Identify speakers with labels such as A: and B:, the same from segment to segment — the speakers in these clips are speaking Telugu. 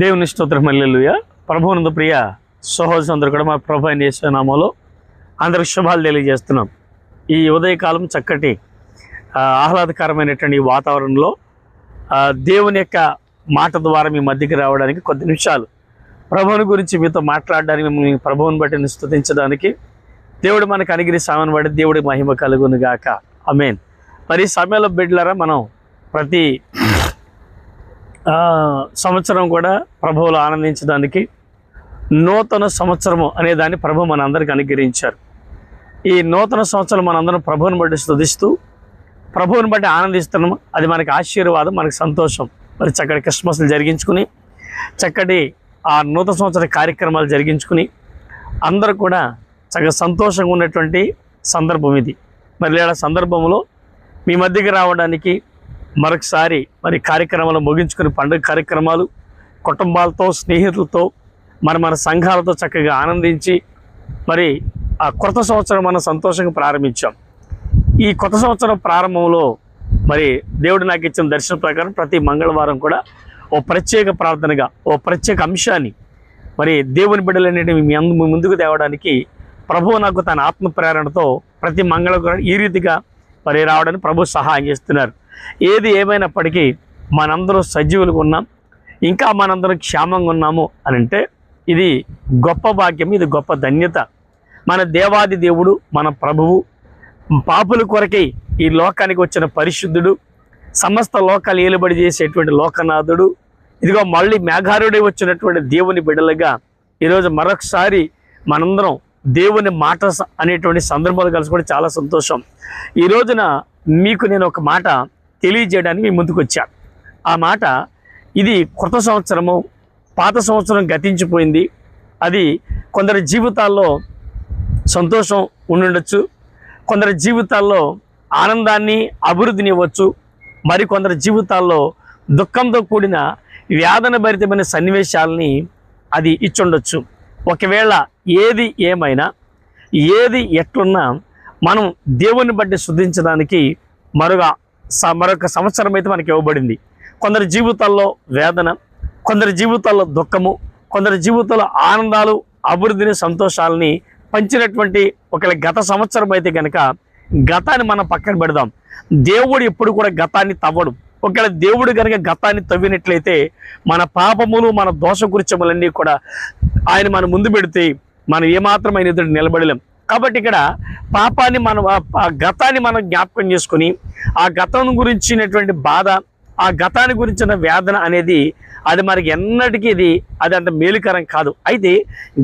A: దేవుని స్తోత్రం మల్లెలుయ ప్రభునందు ప్రియ సహోదరులందరూ కూడా మా ప్రభు అయిన యేసునామాలో అందరికి శుభాలు తెలియజేస్తున్నాం. ఈ ఉదయకాలం చక్కటి ఆహ్లాదకరమైనటువంటి వాతావరణంలో దేవుని యొక్క మాట ద్వారా మీ మధ్యకి రావడానికి కొద్ది నిమిషాలు ప్రభువుని గురించి మీతో మాట్లాడడానికి మిమ్మల్ని ప్రభువుని బట్టి స్థుతించడానికి దేవుడు మనకు అనిగిరి సామాన్ పడి దేవుడి మహిమ కలుగును గాక అమేన్ మరి సమయంలో బిడ్లరా మనం ప్రతి సంవత్సరం కూడా ప్రభువులు ఆనందించడానికి నూతన సంవత్సరము అనే దాన్ని ప్రభు మనందరికి అనుగ్రహించారు. ఈ నూతన సంవత్సరం మనందరం ప్రభువుని బట్టి స్తుతిస్తూ ప్రభువుని బట్టి ఆనందిస్తున్నాము. అది మనకి ఆశీర్వాదం మనకి సంతోషం. మరి చక్కటి క్రిస్మస్లు జరిగించుకుని చక్కటి ఆ నూతన సంవత్సర కార్యక్రమాలు జరిగించుకుని అందరూ కూడా చక్కగా సంతోషంగా ఉన్నటువంటి సందర్భం ఇది. మరి లేదా సందర్భంలో మీ మధ్యకి రావడానికి మరొకసారి మరి కార్యక్రమాలు ముగించుకుని పండుగ కార్యక్రమాలు కుటుంబాలతో స్నేహితులతో మరి మన సంఘాలతో చక్కగా ఆనందించి మరి ఆ కొత్త సంవత్సరం మనం సంతోషంగా ప్రారంభించాం. ఈ కొత్త సంవత్సరం ప్రారంభంలో మరి దేవుడు నాకు ఇచ్చిన దర్శనం ప్రకారం ప్రతి మంగళవారం కూడా ఓ ప్రత్యేక ప్రార్థనగా ఓ ప్రత్యేక అంశాన్ని మరి దేవుని బిడ్డలనేటివి మీ అందు ముందుకు తేవడానికి ప్రభువు నాకు తన ఆత్మ ప్రేరణతో ప్రతి మంగళవారం ఈ రీతిగా మరి రావడానికి ప్రభు సహాయం చేస్తున్నారు. ఏది ఏమైనప్పటికీ మనందరం సజీవులుగా ఉన్నాం ఇంకా మనందరం క్షేమంగా ఉన్నాము అని అంటే ఇది గొప్ప భాగ్యం ఇది గొప్ప ధన్యత. మన దేవాది దేవుడు మన ప్రభువు పాపుల కొరకై ఈ లోకానికి వచ్చిన పరిశుద్ధుడు సమస్త లోకాలు ఏలుబడి చేసేటువంటి లోకనాథుడు. ఇదిగో మళ్ళీ మేఘారుడే వచ్చినటువంటి దేవుని బిడ్డలుగా ఈరోజు మరొకసారి మనందరం దేవుని మాట అనేటువంటి సందర్భాలు కలుసుకోవడం చాలా సంతోషం. ఈ రోజున మీకు నేను ఒక మాట తెలియజేయడానికి మేము ముందుకు వచ్చాం ఆ మాట ఇది కొత్త సంవత్సరము పాత సంవత్సరం గతించిపోయింది. అది కొందరి జీవితాల్లో సంతోషం ఉండుండొచ్చు కొందరి జీవితాల్లో ఆనందాన్ని అభివృద్ధిని ఇవ్వచ్చు మరి కొందరి జీవితాల్లో దుఃఖంతో కూడిన వ్యాధన భరితమైన సన్నివేశాలని అది ఇచ్చుండొచ్చు. ఒకవేళ ఏది ఏమైనా ఏది ఎట్లున్నా మనం దేవుని బట్టి శుద్ధించడానికి మరొక మరొక సంవత్సరం అయితే మనకి ఇవ్వబడింది. కొందరి జీవితాల్లో వేదన కొందరి జీవితాల్లో దుఃఖము కొందరి జీవితాల్లో ఆనందాలు అభివృద్ధిని సంతోషాలని పంచినటువంటి ఒకవేళ గత సంవత్సరం అయితే కనుక గతాన్ని మనం పక్కన పెడదాం. దేవుడు ఎప్పుడు కూడా గతాన్ని తవ్వడు. ఒకవేళ దేవుడు కనుక గతాన్ని తవ్వినట్లయితే మన పాపములు మన దోష దోషకృత్యములన్నీ కూడా ఆయన మన ముందు పెడితే మనం ఏమాత్రం ఆయన ఎదురు నిలబడలేం. కాబట్టి ఇక్కడ పాపాన్ని మనం ఆ- గతాన్ని మనం జ్ఞాపకం చేసుకుని ఆ గతం గురించినటువంటి బాధ ఆ గతాన్ని గురించిన వేదన అనేది అది మనకి ఎన్నటికీ ఇది అది అంత మేలుకరం కాదు. అయితే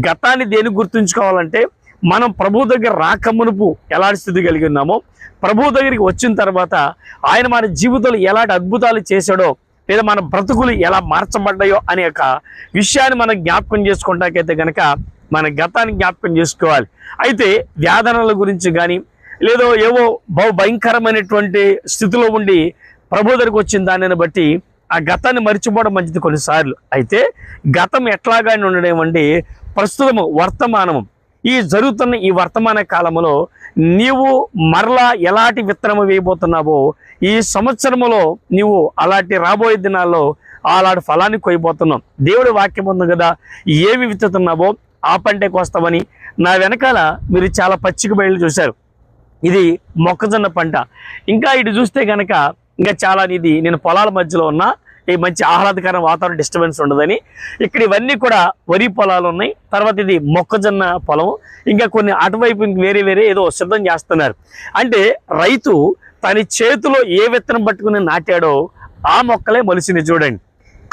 A: గతాన్ని దేని గుర్తుంచుకోవాలంటే మనం ప్రభు దగ్గర రాకమునుపు ఎలాంటి స్థితి కలిగి ఉన్నామో ప్రభు దగ్గరికి వచ్చిన తర్వాత ఆయన మన జీవితంలో ఎలాంటి అద్భుతాలు చేశాడో లేదా మన బ్రతుకులు ఎలా మార్చబడ్డాయో అనే యొక్క విషయాన్ని మనం జ్ఞాపకం చేసుకుంటాకైతే కనుక మన గతాన్ని జ్ఞాపకం చేసుకోవాలి. అయితే వ్యాధనల గురించి కానీ లేదో ఏవో బహు భయంకరమైనటువంటి స్థితిలో ఉండి ప్రభు వచ్చిన దానిని బట్టి ఆ గతాన్ని మర్చిపోవడం మంచిది కొన్నిసార్లు. అయితే గతం ఎట్లాగానే ఉండడం అంటే ప్రస్తుతము వర్తమానము. ఈ జరుగుతున్న ఈ వర్తమాన కాలంలో నీవు మరలా ఎలాంటి విత్తనము వేయబోతున్నావో ఈ సంవత్సరములో నీవు అలాంటి రాబోయే దినాల్లో అలాంటి ఫలాన్ని కొయ్యబోతున్నాం దేవుడి వాక్యం ఉంది కదా ఏమి విత్తుతున్నావో ఆ పంటకు వస్తామని నా వెనకాల మీరు చాలా పచ్చిక బయలు చూశారు. ఇది మొక్కజొన్న పంట. ఇంకా ఇటు చూస్తే కనుక ఇంకా చాలా ఇది నేను పొలాల మధ్యలో ఉన్న ఈ మంచి ఆహ్లాదకరం వాతావరణ డిస్టర్బెన్స్ ఉండదని. ఇక్కడ ఇవన్నీ కూడా వరి పొలాలు ఉన్నాయి. తర్వాత ఇది మొక్కజొన్న పొలం ఇంకా కొన్ని అటువైపు వేరే వేరే ఏదో సిద్ధం చేస్తున్నారు. అంటే రైతు తన చేతిలో ఏ విత్తనం పట్టుకుని నాటాడో ఆ మొక్కలే మొలిసింది చూడండి.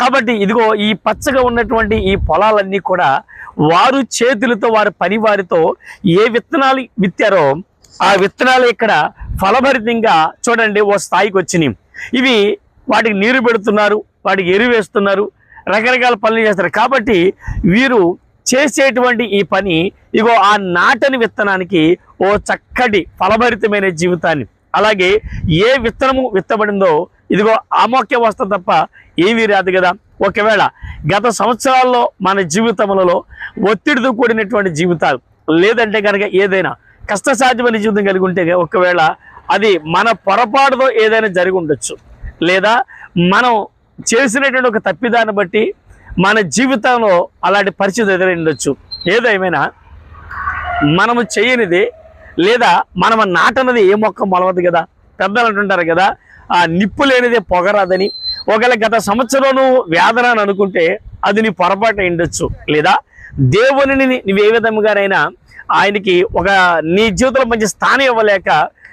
A: కాబట్టి ఇదిగో ఈ పచ్చగా ఉన్నటువంటి ఈ పొలాలన్నీ కూడా వారు చేతులతో వారి పని వారితో ఏ విత్తనాలు విత్తారో ఆ విత్తనాలు ఇక్కడ ఫలభరితంగా చూడండి ఓ స్థాయికి వచ్చినాయి. ఇవి వాటికి నీరు పెడుతున్నారు వాటికి ఎరువు వేస్తున్నారు రకరకాల పనులు చేస్తారు. కాబట్టి వీరు చేసేటువంటి ఈ పని ఇగో ఆ నాటని విత్తనానికి ఓ చక్కటి ఫలభరితమైన జీవితాన్ని అలాగే ఏ విత్తనము విత్తబడిందో ఇదిగో ఆ మొక్కే తప్ప ఏమీ రాదు కదా. ఒకవేళ గత సంవత్సరాల్లో మన జీవితములలో ఒత్తిడితో కూడినటువంటి జీవితాలు లేదంటే కనుక ఏదైనా కష్టసాధ్యమైన జీవితం కలిగి ఉంటే ఒకవేళ అది మన పొరపాటుతో ఏదైనా జరిగి ఉండొచ్చు. లేదా మనం చేసినటువంటి ఒక తప్పిదాన్ని బట్టి మన జీవితంలో అలాంటి పరిస్థితి ఎదురైండొచ్చు. ఏదేమైనా మనము చేయనిది లేదా మనం నాటనది ఏ మొక్క మొలవదు కదా? పెద్దలు అంటుంటారు కదా ఆ నిప్పు లేనిదే పొగరాదని. ఒకవేళ గత సంవత్సరం వేదన అని అనుకుంటే అది నీ పొరపాటు అయి ఉండొచ్చు లేదా దేవునిని నువ్వు ఏ విధంగానైనా ఆయనకి ఒక నీ జీవితంలో మంచి స్థానం ఇవ్వలేక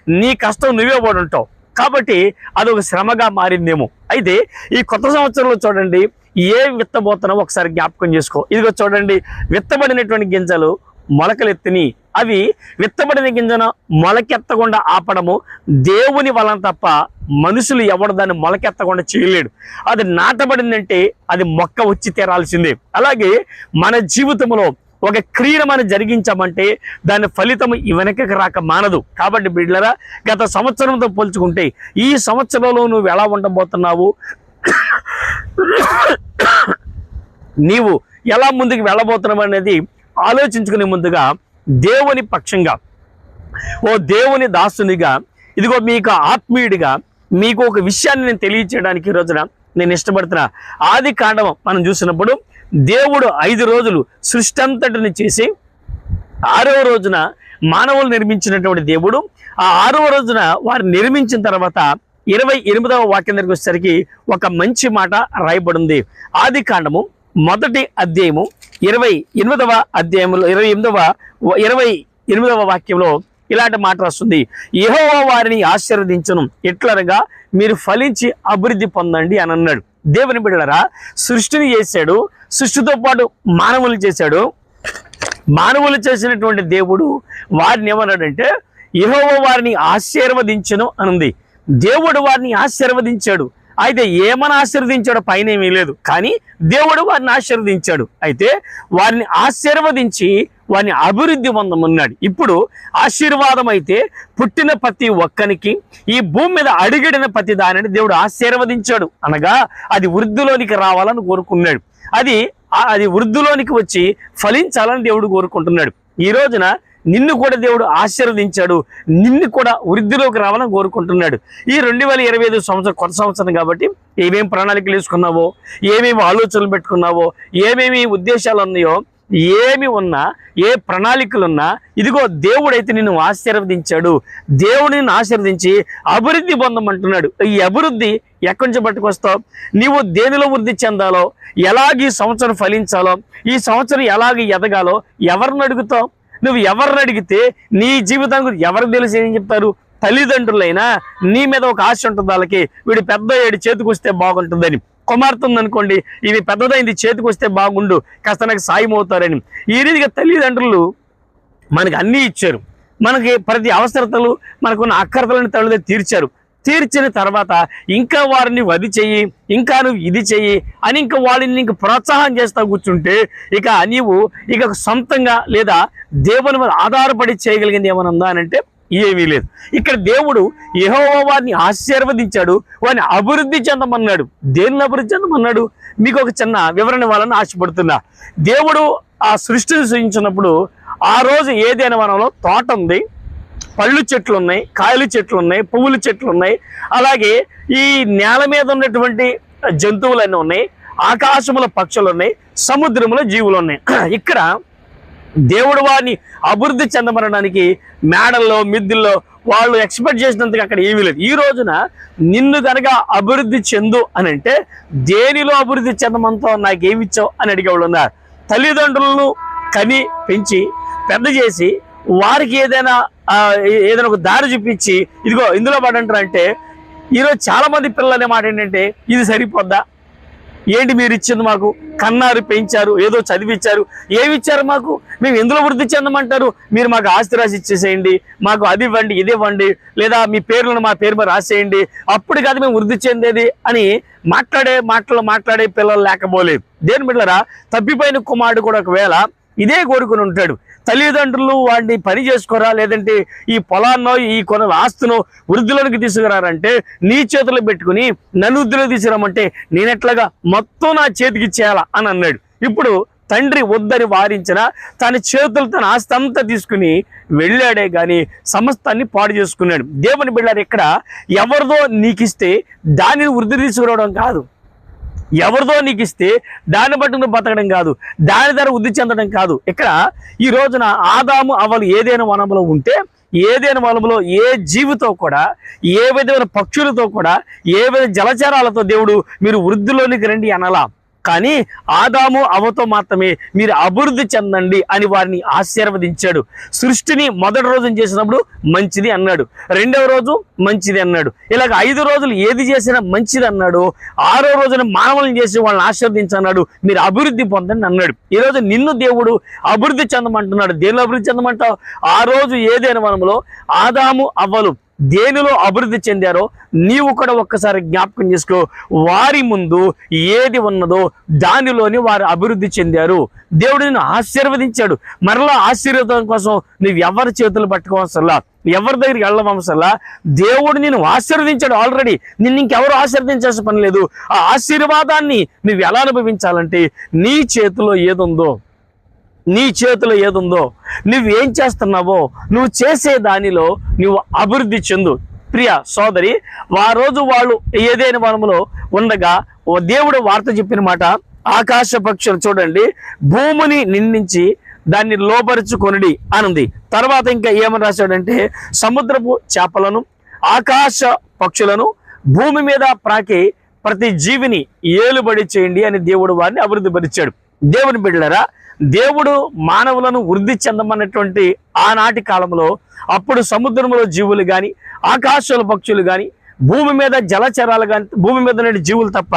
A: నీ కష్టం నువ్వే పడుంటావు కాబట్టి అది ఒక శ్రమగా మారిందేమో. అయితే ఈ కొత్త సంవత్సరంలో చూడండి ఏ విత్తబోతున్నావు ఒకసారి జ్ఞాపకం చేసుకో. ఇదిగో చూడండి విత్తబడినటువంటి గింజలు మొలకలెత్తిని అవి విత్తబడిన గింజను మొలకెత్తకుండా ఆపడము. దేవుని వలన తప్ప మనుషులు ఎవడు దాన్ని మొలకెత్తకుండా చేయలేడు. అది నాటబడిందంటే అది మొక్క వచ్చి తీరాల్సిందే. అలాగే మన జీవితంలో ఒక క్రియను మనం జరిగించామంటే దాని ఫలితం ఈ వెనకకి రాక మానదు. కాబట్టి బిడ్లరా గత సంవత్సరంతో పోల్చుకుంటే ఈ సంవత్సరంలో నువ్వు ఎలా ఉండబోతున్నావు? నీవు ఎలా ముందుకు వెళ్ళబోతున్నావు అనేది ఆలోచించుకునే ముందుగా దేవుని పక్షంగా ఓ దేవుని దాసునిగా ఇదిగో మీకు ఆత్మీయుడిగా మీకు ఒక విషయాన్ని నేను తెలియచేయడానికి ఈ రోజున నేను ఇష్టపడుతున్నా. ఆది కాండం మనం చూసినప్పుడు దేవుడు ఐదు రోజులు సృష్టి అంతటిని చేసి ఆరవ రోజున మానవులు నిర్మించినటువంటి దేవుడు ఆ ఆరవ రోజున వారు నిర్మించిన తర్వాత ఇరవై ఎనిమిదవ వాక్యం దగ్గరికి వచ్చేసరికి ఒక మంచి మాట రాయబడింది. ఆది కాండము మొదటి అధ్యాయము ఇరవై ఎనిమిదవ అధ్యాయంలో ఇరవై ఎనిమిదవ ఇరవై ఎనిమిదవ వాక్యంలో ఇలాంటి మాట వస్తుంది యహోవా వారిని ఆశీర్వదించను. ఎట్లనగా మీరు ఫలించి అభివృద్ధి పొందండి అని అన్నాడు. దేవుని బిడ్డలరా సృష్టిని చేశాడు సృష్టితో పాటు మానవులు చేశాడు. మానవులు చేసినటువంటి దేవుడు వారిని ఏమన్నాడంటే యహోవా వారిని ఆశీర్వదించను అనుంది. దేవుడు వారిని ఆశీర్వదించాడు. అయితే ఏమని ఆశీర్వదించాడు పైన ఏమీ లేదు. కానీ దేవుడు వారిని ఆశీర్వదించాడు. అయితే వారిని ఆశీర్వదించి వారిని అభివృద్ధి పొందమన్నాడు. ఇప్పుడు ఆశీర్వాదం అయితే పుట్టిన ప్రతి ఒక్కనికి ఈ భూమి మీద అడిగడిన ప్రతి దానిని దేవుడు ఆశీర్వదించాడు. అనగా అది వృద్ధిలోనికి రావాలని కోరుకున్నాడు. అది అది వృద్ధిలోనికి వచ్చి ఫలించాలని దేవుడు కోరుకుంటున్నాడు. ఈ రోజున నిన్ను కూడా దేవుడు ఆశీర్వదించాడు. నిన్ను కూడా వృద్ధిలోకి రావాలని కోరుకుంటున్నాడు. ఈ రెండు వేల ఇరవై ఐదు సంవత్సరం కొత్త సంవత్సరం కాబట్టి ఏమేమి ప్రణాళికలు వేసుకున్నావో ఏమేమి ఆలోచనలు పెట్టుకున్నావో ఏమేమి ఉద్దేశాలు ఉన్నాయో ఏమి ఉన్నా ఏ ప్రణాళికలు ఉన్నా ఇదిగో దేవుడైతే నిన్ను ఆశీర్వదించాడు. దేవుడు నిన్ను ఆశీర్వదించి అభివృద్ధి పొందమంటున్నాడు ఈ అభివృద్ధి ఎక్కడి నుంచి పట్టుకొస్తావు? నీవు దేనిలో వృద్ధి చెందాలో? ఎలాగ ఈ సంవత్సరం ఫలించాలో? ఈ సంవత్సరం ఎలాగ ఎదగాలో? ఎవరిని అడుగుతావు? నువ్వు ఎవరిని అడిగితే నీ జీవితానికి గురించి ఎవరికి తెలిసి ఏం చెప్తారు? తల్లిదండ్రులైనా నీ మీద ఒక ఆశ ఉంటుంది వాళ్ళకి. వీడు పెద్ద ఏడు చేతికి వస్తే బాగుంటుందని. కుమార్తె ఉందనుకోండి ఇది పెద్దదైంది చేతికొస్తే బాగుండు కాస్త నాకు సాయం అవుతారని. ఈ రీతిగా తల్లిదండ్రులు మనకి అన్నీ ఇచ్చారు. మనకి ప్రతి అవసరతలు మనకున్న అక్కర్తలను తల్లిదే తీర్చారు. తీర్చిన తర్వాత ఇంకా వారిని వది చెయ్యి ఇంకా నువ్వు ఇది చెయ్యి అని ఇంకా వాళ్ళని నీకు ప్రోత్సాహం చేస్తా కూర్చుంటే ఇక నీవు ఇక సొంతంగా లేదా దేవుని మీద ఆధారపడి చేయగలిగింది ఏమైనా ఉందా అని అంటే ఏమీ లేదు. ఇక్కడ దేవుడు యహోవా వారిని ఆశీర్వదించాడు వారిని అభివృద్ధి చెందమన్నాడు. దేన్ని అభివృద్ధి చెందమన్నాడు? మీకు ఒక చిన్న వివరణ ఇవ్వాలని ఆశపడుతున్నా. దేవుడు ఆ సృష్టిని సృష్టించినప్పుడు ఆ రోజు ఏదైనా వనంలో తోట ఉంది. పళ్ళు చెట్లు ఉన్నాయి కాయలు చెట్లు ఉన్నాయి పువ్వుల చెట్లు ఉన్నాయి అలాగే ఈ నేల మీద ఉన్నటువంటి జంతువులన్నీ ఉన్నాయి ఆకాశముల పక్షులు ఉన్నాయి సముద్రముల జీవులు ఉన్నాయి. ఇక్కడ దేవుడు వారిని అభివృద్ధి చెందమనడానికి మేడల్లో మిద్దుల్లో వాళ్ళు ఎక్స్పెక్ట్ చేసినంతగా అక్కడ ఏమీ లేదు. ఈ రోజున నిన్ను కనుక అభివృద్ధి చెందు అని అంటే దేనిలో అభివృద్ధి చెందమంతో నాకేమి ఇచ్చావు అని అడిగేవాళ్ళు ఉన్నారు. తల్లిదండ్రులను కని పెంచి పెద్ద చేసి వారికి ఏదైనా ఏదైనా ఒక దారి చూపించి ఇదిగో ఇందులో పడంటారు అంటే ఈరోజు చాలా మంది పిల్లలు అనే మాట ఏంటంటే ఇది సరిపోద్దా? ఏంటి మీరు ఇచ్చింది మాకు? కన్నారు పెంచారు ఏదో చదివిచ్చారు. ఏమి ఇచ్చారు మాకు? మేము ఎందులో వృద్ధి చెందమంటారు? మీరు మాకు ఆస్తి రాసి ఇచ్చేసేయండి మాకు అది ఇవ్వండి ఇది ఇవ్వండి లేదా మీ పేర్లను మా పేరు మీద రాసేయండి. అప్పుడు కాదు మేము వృద్ధి చెందేది అని మాట్లాడే మాటలు మాట్లాడే పిల్లలు లేకపోలేదు. దేని బిడ్డరా తప్పిపోయిన కుమారుడు కూడా ఒకవేళ ఇదే కోరుకుని ఉంటాడు. తల్లిదండ్రులు వాడిని పని చేసుకోరా? లేదంటే ఈ పొలాన్నో ఈ కొన ఆస్తును వృద్ధిలోనికి తీసుకురారంటే నీ చేతులు పెట్టుకుని నన్ను వృద్ధిలో తీసుకురామంటే నేనెట్లాగా మొత్తం నా చేతికి ఇచ్చేయాలా? అని అన్నాడు. ఇప్పుడు తండ్రి వద్దని వారించిన తన చేతులు తన ఆస్తి అంతా తీసుకుని వెళ్ళాడే కానీ సమస్తాన్ని పాడు చేసుకున్నాడు. దేవుని బిళ్ళారు ఇక్కడ ఎవరిదో నీకిస్తే దానిని వృద్ధి తీసుకురావడం కాదు. ఎవరిదో నీకు ఇస్తే దాన్ని బట్టి నువ్వు బతకడం కాదు దాని ధర వృద్ధి చెందడం కాదు. ఇక్కడ ఈ రోజున ఆదాము అవలు ఏదైనా వనంలో ఉంటే ఏదైనా వనంలో ఏ జీవితో కూడా ఏ విధమైన పక్షులతో కూడా ఏ విధ జలచరాలతో దేవుడు మీరు వృద్ధిలోనికి రండి అనలా. కానీ ఆదాము అవతో మాత్రమే మీరు అభివృద్ధి చెందండి అని వారిని ఆశీర్వదించాడు. సృష్టిని మొదటి రోజు చేసినప్పుడు మంచిది అన్నాడు. రెండవ రోజు మంచిది అన్నాడు. ఇలాగ ఐదు రోజులు ఏది చేసినా మంచిది అన్నాడు. ఆరో రోజున మానవులను చేసి వాళ్ళని ఆశీర్వదించన్నాడు. మీరు అభివృద్ధి పొందండి అన్నాడు. ఈరోజు రోజు నిన్ను దేవుడు అభివృద్ధి చెందమంటున్నాడు. దేనిలో అభివృద్ధి చెందమంటావు? ఆ రోజు ఏదైనా మనములో ఆదాము అవ్వలు దేనిలో అభివృద్ధి చెందారో నీవు కూడా ఒక్కసారి జ్ఞాపకం చేసుకో. వారి ముందు ఏది ఉన్నదో దానిలోని వారు అభివృద్ధి చెందారు. దేవుడు నిన్ను ఆశీర్వదించాడు. మరలా ఆశీర్వాదం కోసం నువ్వు ఎవరి చేతులు పట్టుకోవసల్లా ఎవరి దగ్గరికి వెళ్ళవసల్లా దేవుడు నిన్ను ఆశీర్వదించాడు ఆల్రెడీ నిన్ను ఇంకెవరు ఆశీర్వదించాల్సిన పని లేదు. ఆ ఆశీర్వాదాన్ని నువ్వు ఎలా అనుభవించాలంటే నీ చేతిలో ఏదుందో నీ చేతిలో ఏదుందో నువ్వేం చేస్తున్నావో నువ్వు చేసే దానిలో నువ్వు అభివృద్ధి చెందు. ప్రియ సోదరి ఆ రోజు వాళ్ళు ఏదైనా వనములో ఉండగా ఓ దేవుడు వార్త చెప్పిన మాట ఆకాశ పక్షులు చూడండి భూమిని నిందించి దాన్ని లోపరుచుకొనిడి అనుంది. తర్వాత ఇంకా ఏమని రాశాడంటే సముద్రపు చేపలను ఆకాశ పక్షులను భూమి మీద ప్రాకి ప్రతి జీవిని ఏలుబడి చేయండి అని దేవుడు వారిని అభివృద్ధి పరిచాడు దేవుని బిడ్డలరా దేవుడు మానవులను వృద్ధి చెందమన్నటువంటి ఆనాటి కాలంలో అప్పుడు సముద్రంలో జీవులు కానీ ఆకాశంలో పక్షులు కానీ భూమి మీద జలచరాలు కానీ భూమి మీద ఉండే జీవులు తప్ప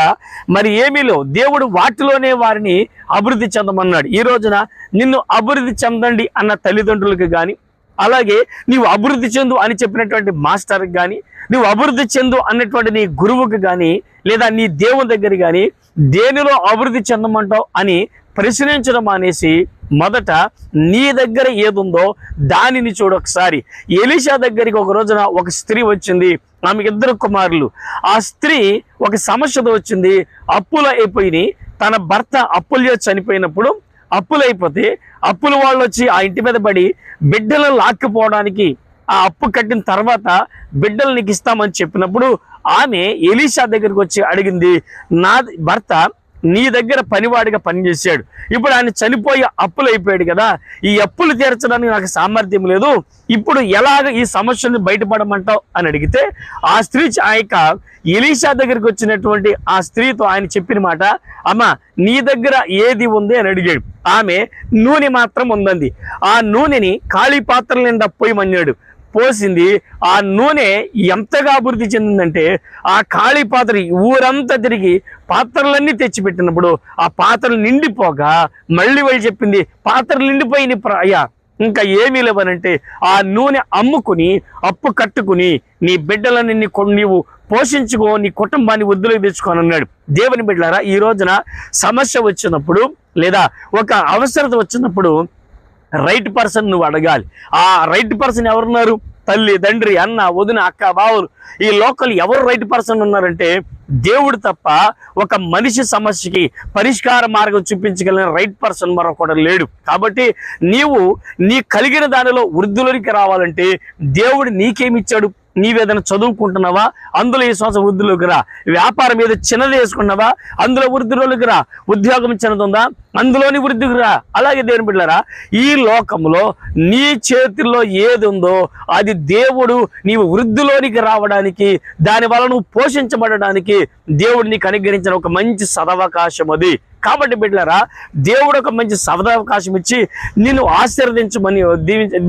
A: మరి ఏమీ లేవు. దేవుడు వాటిలోనే వారిని అభివృద్ధి చెందమన్నాడు. ఈ రోజున నిన్ను అభివృద్ధి చెందండి అన్న తల్లిదండ్రులకు కానీ అలాగే నీవు అభివృద్ధి చెందు అని చెప్పినటువంటి మాస్టర్కి కానీ నువ్వు అభివృద్ధి చెందు అన్నటువంటి నీ గురువుకి కానీ లేదా నీ దేవుని దగ్గర కానీ దేనిలో అభివృద్ధి చెందమంటావు అని ప్రశ్నించడం అనేసి మొదట నీ దగ్గర ఏదుందో దానిని చూడు ఒకసారి. ఎలిషా దగ్గరికి ఒక రోజున ఒక స్త్రీ వచ్చింది ఆమెకి ఇద్దరు కుమారులు. ఆ స్త్రీ ఒక సమస్యతో వచ్చింది అప్పులు అయిపోయి తన భర్త అప్పులు చనిపోయినప్పుడు అప్పులు అయిపోతే అప్పుల వాళ్ళు వచ్చి ఆ ఇంటి మీద పడి బిడ్డలను లాక్కుపోవడానికి ఆ అప్పు కట్టిన తర్వాత బిడ్డలు నీకు ఇస్తామని చెప్పినప్పుడు ఆమె ఎలీషా దగ్గరికి వచ్చి అడిగింది నా భర్త నీ దగ్గర పనివాడిగా పనిచేశాడు. ఇప్పుడు ఆయన చనిపోయి అప్పులు అయిపోయాడు కదా. ఈ అప్పులు తీర్చడానికి నాకు సామర్థ్యం లేదు. ఇప్పుడు ఎలాగ ఈ సమస్యని బయటపడమంటావు? అని అడిగితే ఆ స్త్రీ ఆ యొక్క ఎలీషా దగ్గరికి వచ్చినటువంటి ఆ స్త్రీతో ఆయన చెప్పిన మాట అమ్మ నీ దగ్గర ఏది ఉంది? అని అడిగాడు. ఆమె నూనె మాత్రం ఉందంది. ఆ నూనెని ఖాళీ పాత్రల నిండా పోయమన్నాడు పోసింది ఆ నూనె ఎంతగా అభివృద్ధి చెందిందంటే ఆ ఖాళీ పాత్ర ఊరంతా తిరిగి పాత్రలన్నీ తెచ్చిపెట్టినప్పుడు ఆ పాత్రలు నిండిపోగా మళ్ళీ వాళ్ళు చెప్పింది పాత్రలు నిండిపోయిన అయ్యా ఇంకా ఏమీ లేవనంటే ఆ నూనె అమ్ముకుని అప్పు కట్టుకుని నీ బిడ్డలని నీ నీవు పోషించుకో నీ కుటుంబాన్ని వృద్ధిలోకి తెచ్చుకోని అన్నాడు. దేవుని బిడ్డలారా ఈ రోజున సమస్య వచ్చినప్పుడు లేదా ఒక అవసరత వచ్చినప్పుడు రైట్ పర్సన్ నువ్వు అడగాలి. ఆ రైట్ పర్సన్ ఎవరున్నారు? తల్లి తండ్రి అన్న వదిన అక్క బావులు. ఈ లోకల్ ఎవరు రైట్ పర్సన్ ఉన్నారంటే దేవుడు తప్ప ఒక మనిషి సమస్యకి పరిష్కార మార్గం చూపించగలిగిన రైట్ పర్సన్ మరొకడు లేడు. కాబట్టి నీవు నీ కలిగిన దానిలో వృద్ధులోనికి రావాలంటే దేవుడు నీకేమిచ్చాడు నీవేదైనా చదువుకుంటున్నావా? అందులో ఈ శ్వాస వృద్ధిలోకి రా. వ్యాపారం ఏదో చిన్నది వేసుకున్నావా? అందులో వృద్ధిలోకి రా. ఉద్యోగం చిన్నదుందా? అందులోని వృద్ధికి రా. అలాగే దేని బిడ్డరా ఈ లోకంలో నీ చేతిలో ఏది ఉందో అది దేవుడు నీవు వృద్ధిలోనికి రావడానికి దాని వలన నువ్వు పోషించబడడానికి దేవుడు నీకు అనుగ్రహించిన ఒక మంచి సదవకాశం అది. కాబట్టి బిడ్డలారా దేవుడు ఒక మంచి సవదావకాశం ఇచ్చి నిన్ను ఆశీర్వదించమని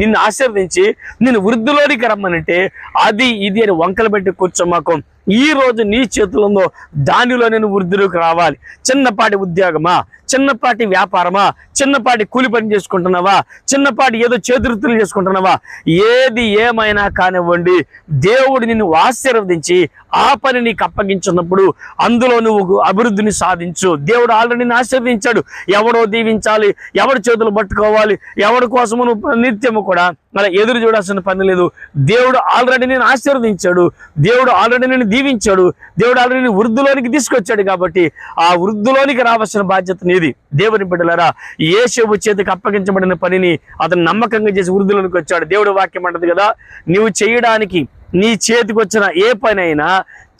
A: నిన్ను ఆశీర్వదించి నిన్ను వృద్ధిలోనికి రమ్మనంటే అది ఇది అని వంకలు పెట్టి కూర్చోమాకు. ఈ రోజు నీ చేతిలో ఉందో దానిలో నేను వృద్ధిలోకి రావాలి. చిన్నపాటి ఉద్యోగమా? చిన్నపాటి వ్యాపారమా? చిన్నపాటి కూలి పని చేసుకుంటున్నావా? చిన్నపాటి ఏదో చేతురుతులు చేసుకుంటున్నావా? ఏది ఏమైనా కానివ్వండి దేవుడు నిన్ను ఆశీర్వదించి ఆ పని నీకు అప్పగించినప్పుడు అందులో నువ్వు అభివృద్ధిని సాధించు. దేవుడు ఆల్రెడీ నిన్ను ఆశీర్వదించాడు. ఎవడో దీవించాలి ఎవడి చేతులు పట్టుకోవాలి ఎవడి కోసము నువ్వు నిత్యము కూడా అలా ఎదురు చూడాల్సిన పని లేదు. దేవుడు ఆల్రెడీ నేను ఆశీర్వదించాడు. దేవుడు ఆల్రెడీ నేను దీవించాడు. దేవుడు ఆల్రెడీ వృద్ధులోనికి వృద్ధిలోనికి తీసుకొచ్చాడు కాబట్టి ఆ వృద్ధిలోనికి రావాల్సిన బాధ్యత నీది. దేవుని బిడ్డలారా ఏషేపు చేతికి అప్పగించబడిన పనిని అతను నమ్మకంగా చేసి వృద్ధిలోనికి వచ్చాడు. దేవుడు వాక్యం అంటది కదా నీవు చేయడానికి నీ చేతికి వచ్చిన ఏ పనైనా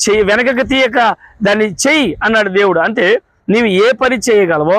A: చెయ్యి వెనకకు తీయక దాన్ని చెయ్యి అన్నాడు దేవుడు. అంటే నీవు ఏ పని చేయగలవో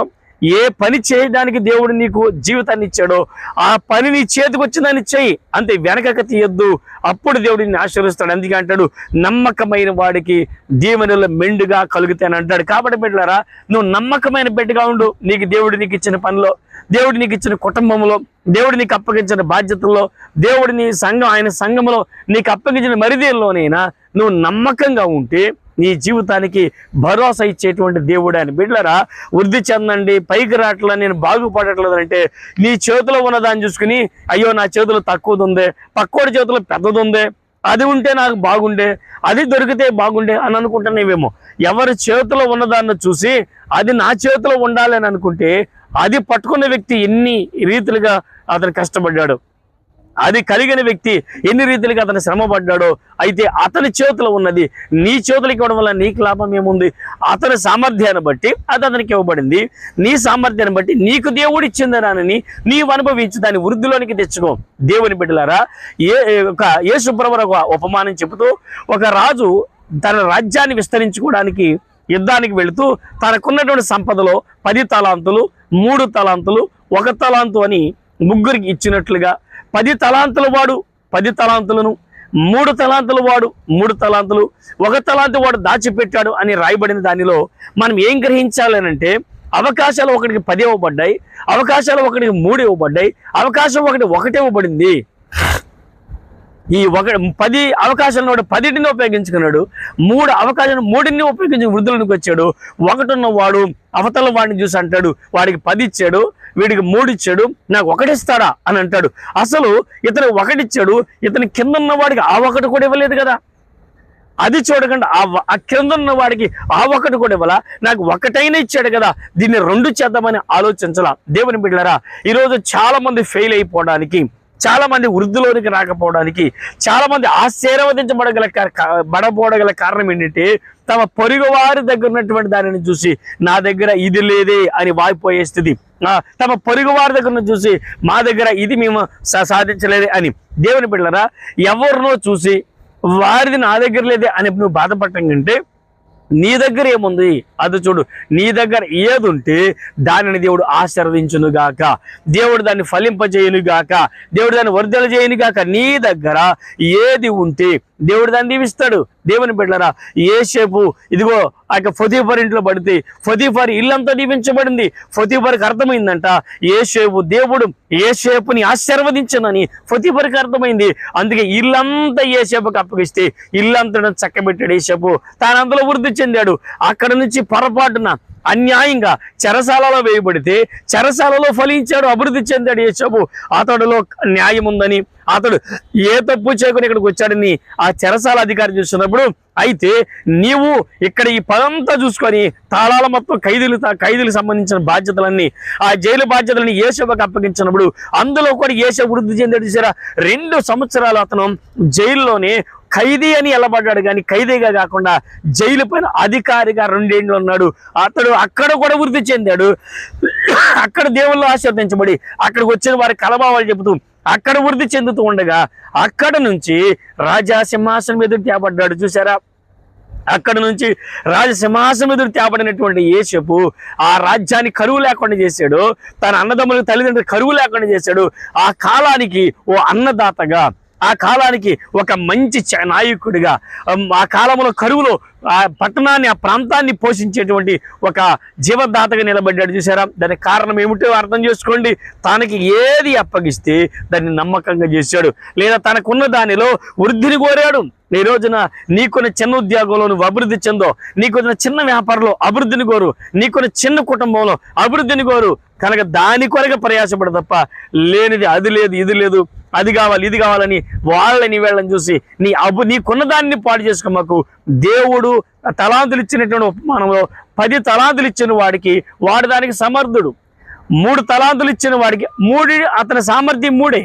A: ఏ పని చేయడానికి దేవుడు నీకు జీవితాన్ని ఇచ్చాడో ఆ పని నీ చేతికి వచ్చిందని చెయ్యి. అంతే వెనకక తీయొద్దు. అప్పుడు దేవుడు నిన్ను ఆశీర్వదిస్తాడు. అందుకే అంటాడు నమ్మకమైన వాడికి దీవెనలు మెండుగా కలుగుతాయని అంటాడు. కాబట్టి బిడ్డలారా నువ్వు నమ్మకమైన బిడ్డగా ఉండు. నీకు దేవుడు నీకు ఇచ్చిన పనిలో దేవుడు నీకు ఇచ్చిన కుటుంబంలో దేవుడు నీకు అప్పగించిన బాధ్యతల్లో దేవుడు నీ సంఘం ఆయన సంఘంలో నీకు అప్పగించిన మరిదేల్లోనైనా నువ్వు నమ్మకంగా ఉంటే నీ జీవితానికి భరోసా ఇచ్చేటువంటి దేవుడు అని. బిడ్డలరా వృద్ధి చెందండి పైకి రావట్లా నేను బాగుపడట్లేదు అంటే నీ చేతిలో ఉన్నదాన్ని చూసుకుని అయ్యో నా చేతిలో తక్కువది ఉంది పక్కోడి చేతిలో పెద్దది ఉంది అది ఉంటే నాకు బాగుండే అది దొరికితే బాగుండే అని అనుకుంటున్నావేమో. ఎవరి చేతిలో ఉన్నదాన్ని చూసి అది నా చేతిలో ఉండాలి అని అనుకుంటే అది పట్టుకున్న వ్యక్తి ఎన్ని రీతిలుగా అతను కష్టపడ్డాడు. అది కలిగిన వ్యక్తి ఎన్ని రీతిలుగా అతను శ్రమ పడ్డాడో అయితే అతని చేతిలో ఉన్నది నీ చేతులకి ఇవ్వడం వల్ల నీకు లాభం ఏముంది? అతని సామర్థ్యాన్ని బట్టి అది అతనికి ఇవ్వబడింది. నీ సామర్థ్యాన్ని బట్టి నీకు దేవుడు ఇచ్చిందనని నీవు అనుభవించి దాన్ని వృద్ధిలోనికి తెచ్చుకో. దేవుని బిడ్డలారా ఏ ఒక యేసుప్రభు ఒక ఉపమానం చెబుతూ ఒక రాజు తన రాజ్యాన్ని విస్తరించుకోవడానికి యుద్ధానికి వెళుతూ తనకున్నటువంటి సంపదలో పది తలాంతులు మూడు తలాంతులు ఒక తలాంతు అని ముగ్గురికి ఇచ్చినట్లుగా పది తలాంతుల వాడు పది తలాంతులను మూడు తలాంతుల వాడు మూడు తలాంతులు ఒక తలాంతు వాడు దాచిపెట్టాడు అని రాయబడిన దానిలో మనం ఏం గ్రహించాలనంటే అంటే అవకాశాలు ఒకటికి పది ఇవ్వబడ్డాయి అవకాశాలు ఒకటికి మూడు ఇవ్వబడ్డాయి అవకాశం ఒకటి ఒకటి ఇవ్వబడింది. ఈ ఒక పది అవకాశాలను వాడు పదిటిని ఉపయోగించుకున్నాడు మూడు అవకాశాలను మూడిని ఉపయోగించి వృద్ధులకు వచ్చాడు. ఒకటున్న వాడు అవతల వాడిని చూసి అంటాడు వాడికి పది ఇచ్చాడు వీడికి మూడు ఇచ్చాడు నాకు ఒకటిస్తాడా అని అంటాడు. అసలు ఇతను ఒకటిచ్చాడు ఇతని కింద ఉన్న వాడికి ఆ ఒకటి కూడా ఇవ్వలేదు కదా. అది చూడకుండా ఆ ఆ కింద ఉన్న వాడికి ఆ ఒకటి కూడా ఇవ్వాలా? నాకు ఒకటైనా ఇచ్చాడు కదా దీన్ని రెండు చేద్దామని ఆలోచించాలా? దేవుని బిడ్డలారా ఈరోజు చాలా మంది ఫెయిల్ అయిపోవడానికి చాలా మంది వృద్ధిలోనికి రాకపోవడానికి చాలా మంది ఆశీర్వదించబడగల బడబోడగల కారణం ఏంటంటే తమ పొరుగు వారి దగ్గర ఉన్నటువంటి దానిని చూసి నా దగ్గర ఇది లేదే అని వాయిపోయే స్థితి. తమ పొరుగు వారి దగ్గర చూసి మా దగ్గర ఇది మేము సాధించలేదే అని. దేవుని బిడ్డలారా ఎవరినో చూసి వారిది నా దగ్గర లేదే అని నువ్వు బాధపడటం కంటే నీ దగ్గర ఏముంది? అది చూడు. నీ దగ్గర ఏది ఉంటే దానిని దేవుడు ఆశీర్వదించును గాక దేవుడు దాన్ని ఫలింపజేయును గాక దేవుడు దాన్ని వర్ధల చేయను గాక నీ దగ్గర ఏది ఉంటే దేవుడు దాన్ని దీవిస్తాడు. దేవుని బిడ్డరా ఏసేపు ఇదిగో ఆ యొక్క ఫతీఫర్ ఇంట్లో పడితే ఫతీఫర్ ఇల్లంతా దీపించబడింది ఫతీఫర్కి అర్థమైందంట ఏసేపు దేవుడు ఏసేపుని ఆశీర్వదించనని ఫతీఫర్కి అర్థమైంది. అందుకే ఇల్లంతా ఏసేపుకి అప్పగిస్తే ఇల్లంతా చక్కబెట్టాడు ఏసేపు తాను అందులో వృద్ధి చెందాడు. అక్కడ నుంచి పొరపాటున అన్యాయంగా చెరసాలలో వేయబడితే చెరసాలలో ఫలించాడు అభివృద్ధి చెందాడు ఏసేపు అతడిలో న్యాయం ఉందని అతడు ఏ తప్పు చేయకుండా ఇక్కడికి వచ్చాడని ఆ చెరసాల అధికారి చూస్తున్నప్పుడు అయితే నీవు ఇక్కడ ఈ పదంతా చూసుకొని తాళాల మొత్తం ఖైదీలు ఖైదీలకు సంబంధించిన బాధ్యతలన్నీ ఆ జైలు బాధ్యతలని ఏసోబకు అప్పగించినప్పుడు అందులో కూడా ఏసో వృద్ధి చెందాడు చూసారా? రెండు సంవత్సరాలు అతను జైల్లోనే ఖైదీ అని ఎలబడ్డాడు కానీ ఖైదీగా కాకుండా జైలు పైన అధికారిగా రెండేళ్ళు ఉన్నాడు. అతడు అక్కడ కూడా వృద్ధి చెందాడు. అక్కడ దేవుళ్ళు ఆశీర్వదించబడి అక్కడికి వచ్చిన వారి కలభావాలు చెబుతూ అక్కడ వృద్ధి చెందుతూ ఉండగా అక్కడ నుంచి రాజా సింహాసనం ఎదురు తేపడ్డాడు. చూసారా అక్కడ నుంచి రాజసింహాసనం ఎదురు తేపడినటువంటి యేసపు ఆ రాజ్యాన్ని కరువు లేకుండా చేశాడు. తన అన్నదమ్ములకు తల్లిదండ్రులు కరువు లేకుండా చేశాడు. ఆ కాలానికి ఓ అన్నదాతగా ఆ కాలానికి ఒక మంచి చ- నాయకుడిగా ఆ కాలంలో కరువులో ఆ పట్టణాన్ని ఆ ప్రాంతాన్ని పోషించేటువంటి ఒక జీవదాతగా నిలబడ్డాడు చూసారా దానికి కారణం ఏమిటో అర్థం చేసుకోండి. తనకి ఏది అప్పగిస్తే దాన్ని నమ్మకంగా చేశాడు. లేదా తనకున్న దానిలో వృద్ధిని కోరాడు. ఈ రోజున నీకున్న చిన్న ఉద్యోగంలో నువ్వు అభివృద్ధి చెందో నీకున్న చిన్న వ్యాపారంలో అభివృద్ధిని కోరు నీకున్న చిన్న కుటుంబంలో అభివృద్ధిని కోరు కనుక దాని కొరగా ప్రయాసపడు తప్ప లేనిది అది లేదు ఇది లేదు అది కావాలి ఇది కావాలని వాళ్ళని వీళ్ళని చూసి నీ అబు నీకున్న దాన్ని పాడు చేసుకోమాకు దేవుడు తలాంతులు ఇచ్చినటువంటి ఉపమానంలో పది తలాంతులు ఇచ్చిన వాడికి వాడు దానికి సమర్థుడు. మూడు తలాంతులు ఇచ్చిన వాడికి మూడి అతని సామర్థ్యం మూడే.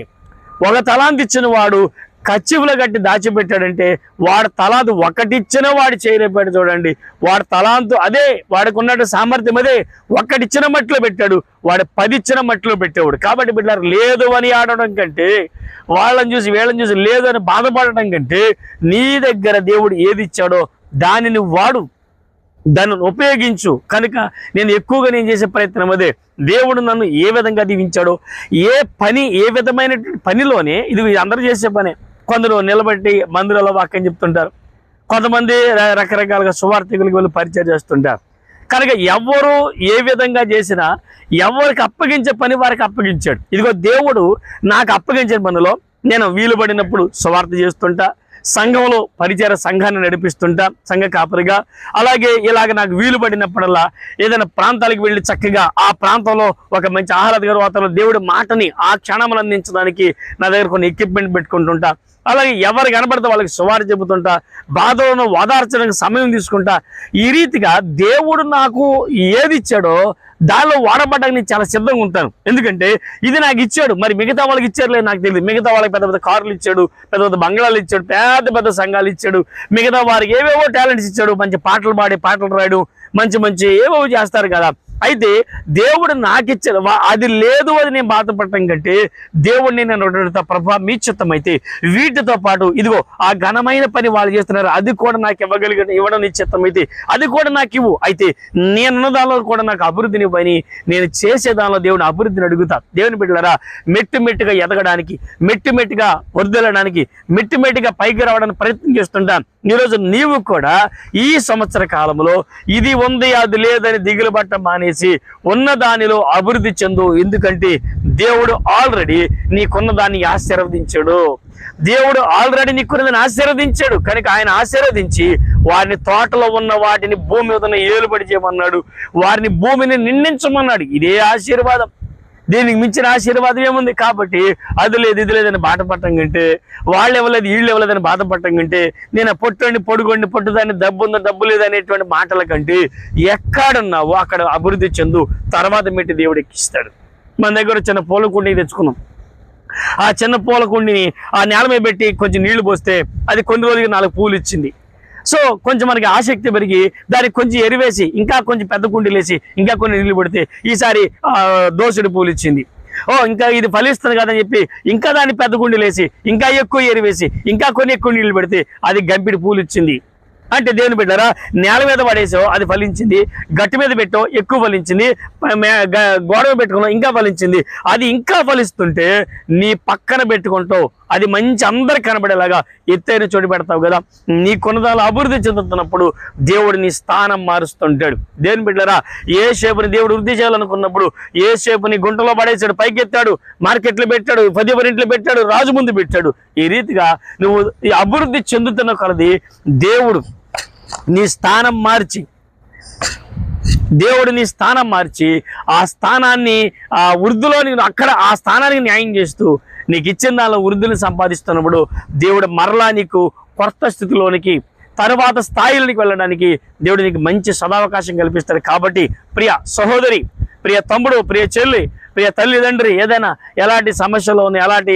A: ఒక తలాంతి ఇచ్చిన వాడు కచ్చిపుల కట్టి దాచిపెట్టాడంటే వాడు తలాంతు ఒకటిచ్చిన వాడు చేయలేపాడు చూడండి. వాడు తలాంతు అదే వాడికి ఉన్నట్టు సామర్థ్యం అదే. ఒక్కటిచ్చిన మట్టిలో పెట్టాడు వాడు పది ఇచ్చిన మట్టిలో పెట్టేవాడు. కాబట్టి బిడ్డారు లేదు అని ఆడడం కంటే వాళ్ళని చూసి వీళ్ళని చూసి లేదు అని బాధపడడం కంటే నీ దగ్గర దేవుడు ఏది ఇచ్చాడో దానిని వాడు దాన్ని ఉపయోగించు. కనుక నేను ఎక్కువగా నేను చేసే ప్రయత్నం అదే. దేవుడు నన్ను ఏ విధంగా దీవించాడో ఏ పని ఏ విధమైన పనిలోనే ఇది అందరూ చేసే పనే. కొందరు నిలబట్టి మందిరంలో వాక్యం చెప్తుంటారు. కొంతమంది రకరకాలుగా సువార్థికులకు వెళ్ళి పరిచయం చేస్తుంటారు. కనుక ఎవరు ఏ విధంగా చేసినా ఎవరికి అప్పగించే పని వారికి అప్పగించాడు. ఇదిగో దేవుడు నాకు అప్పగించిన పనిలో నేను వీలు పడినప్పుడు సువార్త చేస్తుంటా. సంఘంలో పరిచయ సంఘాన్ని నడిపిస్తుంటా. సంఘ కాపరిగా. అలాగే ఇలాగ నాకు వీలు పడినప్పుడల్లా ఏదైనా ప్రాంతాలకు వెళ్ళి చక్కగా ఆ ప్రాంతంలో ఒక మంచి ఆహ్లాదకర వాతావరణం దేవుడి మాటని ఆ క్షణములు అందించడానికి నా దగ్గర కొన్ని ఎక్విప్మెంట్ పెట్టుకుంటుంటా. అలాగే ఎవరు కనబడితే వాళ్ళకి సువారు చెబుతుంటా బాధలను ఓదార్చడానికి సమయం తీసుకుంటా. ఈ రీతిగా దేవుడు నాకు ఏది ఇచ్చాడో దానిలో వాడబడ్డానికి నేను చాలా సిద్ధంగా ఉంటాను. ఎందుకంటే ఇది నాకు ఇచ్చాడు. మరి మిగతా వాళ్ళకి ఇచ్చారులే నాకు తెలియదు. మిగతా వాళ్ళకి పెద్ద పెద్ద కార్లు ఇచ్చాడు పెద్ద పెద్ద బంగ్లాలు ఇచ్చాడు పెద్ద పెద్ద సంఘాలు ఇచ్చాడు మిగతా వారికి ఏవేవో టాలెంట్స్ ఇచ్చాడు మంచి పాటలు పాడి పాటలు రాయడం మంచి మంచి ఏవో చేస్తారు కదా. అయితే దేవుడు నాకు అది లేదు అది నేను బాధపడటం కంటే దేవుడిని నేను అడుగుతా ప్రభా మీ చిత్తం అయితే వీటితో పాటు ఇదిగో ఆ ఘనమైన పని వాళ్ళు చేస్తున్నారు. అది కూడా నాకు ఇవ్వగలిగిన ఇవ్వడం నీ చిత్తం అయితే అది కూడా నాకు ఇవ్వు. అయితే నేనున్న దానిలో కూడా నాకు అభివృద్ధిని ఇవ్వని నేను చేసే దానిలో దేవుని అభివృద్ధిని అడుగుతా. దేవుని బిడ్డలరా మెట్టు మెట్టుగా ఎదగడానికి మెట్టు మెట్టుగా వర్దలడానికి మెట్టు మెట్టుగా పైకి రావడానికి ప్రయత్నం చేస్తుంటాను ఈరోజు నీవు కూడా ఈ సంవత్సర కాలంలో ఇది ఉంది అది లేదని దిగులు పట్ట మానేసి ఉన్న దానిలో అభివృద్ధి చెందు. ఎందుకంటే దేవుడు ఆల్రెడీ నీకున్న దాన్ని ఆశీర్వదించాడు. దేవుడు ఆల్రెడీ నీకున్నదాన్ని ఆశీర్వదించాడు. కనుక ఆయన ఆశీర్వదించి వారిని తోటలో ఉన్న వాటిని భూమి మీద ఏలుబడి చేయమన్నాడు. వారిని భూమిని నిందించమన్నాడు ఇదే ఆశీర్వాదం. దీనికి మించిన ఆశీర్వాదం ఏముంది? కాబట్టి అది లేదు ఇది లేదని బాధపడటం కంటే వాళ్ళు ఇవ్వలేదు వీళ్ళు ఇవ్వలేదని బాధపడటం కంటే నేను పొట్టండి పొడుగొండి పొట్టుదాన్ని డబ్బు ఉందో డబ్బు లేదనేటువంటి మాటల కంటే ఎక్కడున్నావో అక్కడ అభివృద్ధి చెందు తర్వాత మెట్టి దేవుడు ఎక్కిస్తాడు. మన దగ్గర చిన్న పూల కుండీ తెచ్చుకున్నాం. ఆ చిన్న పూల కుండిని ఆ నేల మీద పెట్టి కొంచెం నీళ్ళు పోస్తే అది కొన్ని రోజులకి నాలుగు పూలు ఇచ్చింది. సో కొంచెం మనకి ఆసక్తి పెరిగి దానికి కొంచెం ఎరివేసి ఇంకా కొంచెం పెద్ద కుండీలేసి ఇంకా కొన్ని నీళ్ళు పెడితే ఈసారి ఆ, దోసడి పూలు ఇచ్చింది. ఓ ఇంకా ఇది ఫలిస్తుంది కదని చెప్పి ఇంకా దాన్ని పెద్ద కుండీలేసి ఇంకా ఎక్కువ ఎరివేసి ఇంకా కొన్ని ఎక్కువ నీళ్ళు పెడితే అది గంపిడి పూలు ఇచ్చింది. అంటే దేవుని పెట్టారా నేల మీద పడేసావు అది ఫలించింది. గట్టి మీద పెట్టావు ఎక్కువ ఫలించింది. గోడ పెట్టుకున్నావు ఇంకా ఫలించింది. అది ఇంకా ఫలిస్తుంటే నీ పక్కన పెట్టుకుంటావు. అది మంచి అందరికి కనబడేలాగా ఎత్తైన చోటు పెడతావు కదా. నీ కొనదాలు అభివృద్ధి చెందుతున్నప్పుడు దేవుడు నీ స్థానం మారుస్తుంటాడు. దేని బిడ్డరా? ఏ షేపుని దేవుడు వృద్ధి చేయాలనుకున్నప్పుడు ఏ షేపుని గుంటలో పడేసాడు పైకెత్తాడు మార్కెట్లో పెట్టాడు పది పరింట్లో పెట్టాడు రాజు ముందు పెట్టాడు. ఈ రీతిగా నువ్వు ఈ అభివృద్ధి చెందుతున్న కొలది దేవుడు. నీ స్థానం మార్చి. దేవుడు నీ స్థానం మార్చి ఆ స్థానాన్ని ఆ వృద్ధిలో నేను అక్కడ ఆ స్థానానికి న్యాయం చేస్తూ నీకు ఇచ్చిన దానిలో వృద్ధిని సంపాదిస్తున్నప్పుడు దేవుడు మరలా నీకు కొత్త స్థితిలోనికి తరువాత స్థాయిలోనికి వెళ్ళడానికి దేవుడు నీకు మంచి సదావకాశం కల్పిస్తాడు. కాబట్టి ప్రియ సహోదరి ప్రియ తమ్ముడు ప్రియ చెల్లి ప్రియ తల్లిదండ్రి ఏదైనా ఎలాంటి సమస్యలో ఉన్న ఎలాంటి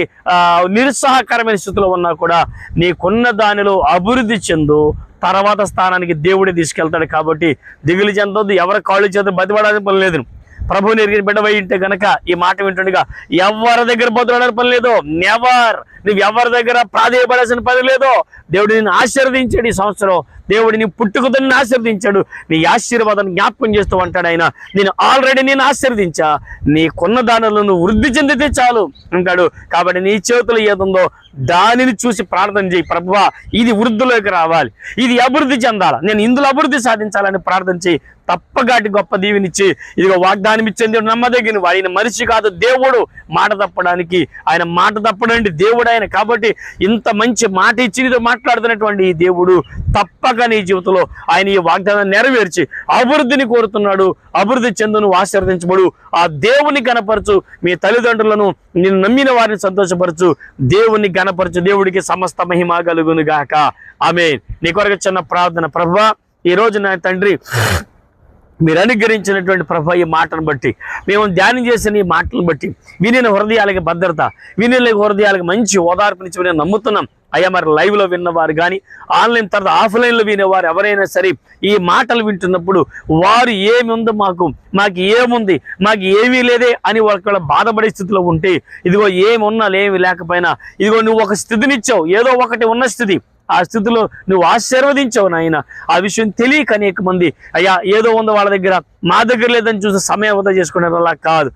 A: నిరుత్సాహకరమైన స్థితిలో ఉన్నా కూడా నీకున్న దానిలో అభివృద్ధి చెందు తర్వాత స్థానానికి దేవుడే తీసుకెళ్తాడు కాబట్టి దిగులు చెందొద్దు ఎవరి కాళ్ళు చేత బతిపడాల్సిన పని లేదు. ప్రభువుని ఎరిగిన బిడ్డవై ఉంటే గనక ఈ మాట వింటుండగా ఎవరి దగ్గర బతులాడాల్సిన పని లేదు? నెవర్ నువ్వు ఎవరి దగ్గర ప్రాధేయపడాల్సిన పని లేదో దేవుడు నిన్ను ఆశీర్వదించాడు ఈ సంవత్సరం. దేవుడు నీ పుట్టుకతోని ఆశీర్వదించాడు. నీ ఆశీర్వాదాన్ని జ్ఞాపకం చేస్తూ అంటాడు ఆయన. నేను ఆల్రెడీ నేను ఆశీర్వదించా. నీకున్న దానిలో నువ్వు వృద్ధి చెందితే చాలు అంటాడు. కాబట్టి నీ చేతులు ఏదుందో దానిని చూసి ప్రార్థన చేయి. ప్రభువా ఇది వృద్ధిలోకి రావాలి. ఇది అభివృద్ధి చెందాలి? నేను ఇందులో అభివృద్ధి సాధించాలని ప్రార్థన చేయి. తప్పగాటి గొప్ప దీవినిచ్చి. ఇదిగో వాగ్దానం ఇచ్చింది నమ్మదగిన ఆయన మనిషి కాదు దేవుడు. మాట తప్పడానికి. ఆయన మాట తప్పడండి. దేవుడు ఆయన. కాబట్టి ఇంత మంచి మాట ఇచ్చి నీతో మాట్లాడుతున్నటువంటి ఈ దేవుడు తప్పక నీ జీవితంలో ఆయన ఈ వాగ్దానం నెరవేర్చి అభివృద్ధిని కోరుతున్నాడు అభివృద్ధి చెందును ఆశీర్వదించబడు. ఆ దేవుని గణపరచు మీ తల్లిదండ్రులను నేను నమ్మిన వారిని సంతోషపరచు. దేవుని గణపరచు దేవుడికి సమస్త మహిమ కలుగును గాక ఆమె నీ కొరకు చిన్న ప్రార్థన. ప్రభా ఈ రోజు నా తండ్రి మీరు అనుగ్రహించినటువంటి ప్రభ ఈ మాటను బట్టి మేము ధ్యానం చేసిన ఈ మాటలను బట్టి వినిన హృదయాలకి భద్రత వినిన హృదయాలకి మంచి ఓదార్పునిచ్చి నేను నమ్ముతున్నాం. అయ్యా మరి లైవ్లో విన్నవారు కానీ ఆన్లైన్ తర్వాత ఆఫ్లైన్లో వినేవారు ఎవరైనా సరే ఈ మాటలు వింటున్నప్పుడు వారు ఏమి ఉందో మాకు మాకు ఏముంది మాకు ఏమీ లేదే అని ఒకవేళ బాధపడే స్థితిలో ఉంటే ఇదిగో ఏమి ఉన్నా లేకపోయినా ఇదిగో నువ్వు ఒక స్థితినిచ్చావు ఏదో ఒకటి ఉన్న స్థితి ఆ స్థితిలో నువ్వు ఆశీర్వదించావు నాయన. ఆ విషయం తెలియక అనేక మంది అయ్యా ఏదో ఉందో వాళ్ళ దగ్గర మా దగ్గర లేదని చూసి సమయం వృధా చేసుకునే అలా కాదు.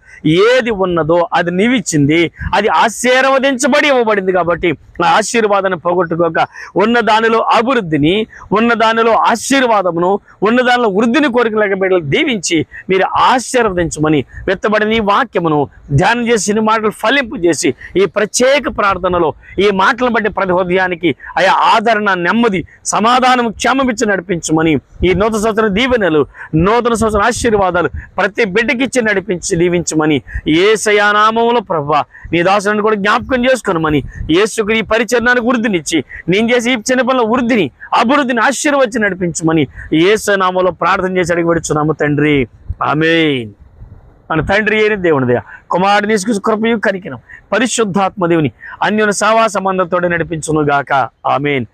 A: ఏది ఉన్నదో అది నీవిచ్చింది అది ఆశీర్వదించబడి ఇవ్వబడింది కాబట్టి ఆ ఆశీర్వాదాన్ని పోగొట్టుకోక ఉన్న దానిలో అభివృద్ధిని ఉన్న దానిలో ఆశీర్వాదమును ఉన్న దానిలో వృద్ధిని కోరికలేక బిడ్డలు దీవించి మీరు ఆశీర్వదించమని వెత్తబడిన ఈ వాక్యమును ధ్యానం చేసి మాటలు ఫలింపు చేసి ఈ ప్రత్యేక ప్రార్థనలో ఈ మాటలను బట్టి ప్రతి హృదయానికి ఆయా ఆదరణ నెమ్మది సమాధానం క్షేమమిచ్చి నడిపించమని ఈ నూతన సంవత్సర దీవెనలు నూతన సంవత్సర ఆశీర్వాదాలు ప్రతి బిడ్డకిచ్చి నడిపించి దీవించమని ఏ సయానామంలో ప్రభావ నీ దాసులను కూడా జ్ఞాపకం చేసుకోనమని ఏసుకు ఈ పరిచరణానికి వృద్ధినిచ్చి నేను చేసి ఈ చిన్న పనుల వృద్ధిని అభివృద్ధిని ఆశీర్వచ్చి నడిపించమని ఏ నామంలో ప్రార్థన చేసి అడిగి పెడుచున్నాము తండ్రి. ఆమె మన తండ్రి అయిన దేవునిదయ దయ. కుమారుడిని కృపయు కనికినం పరిశుద్ధాత్మ దేవుని. అన్యుల సావా సంబంధంతో నడిపించును గాక. Amen.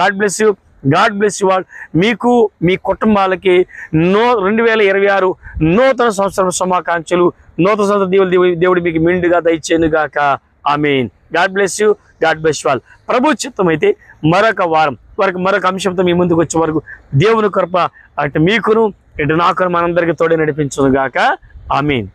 A: God bless you. God bless you మీకు మీ కుటుంబాలకి నో రెండు వేల ఇరవై ఆరు నూతన సంవత్సరం శుభాకాంక్షలు. నూతన సంవత్సర దేవుడు దేవుడు మీకు మిండుగా దయచేనుగాక amen. God bless you. God bless you ప్రభు చిత్తం అయితే మరొక వారం వరకు మరొక అంశంతో మీ ముందుకు వచ్చే వరకు దేవుని కృప అటు మీకును ఇటు నాకును మనందరికీ తోడే నడిపించును గాక. ఆమీన్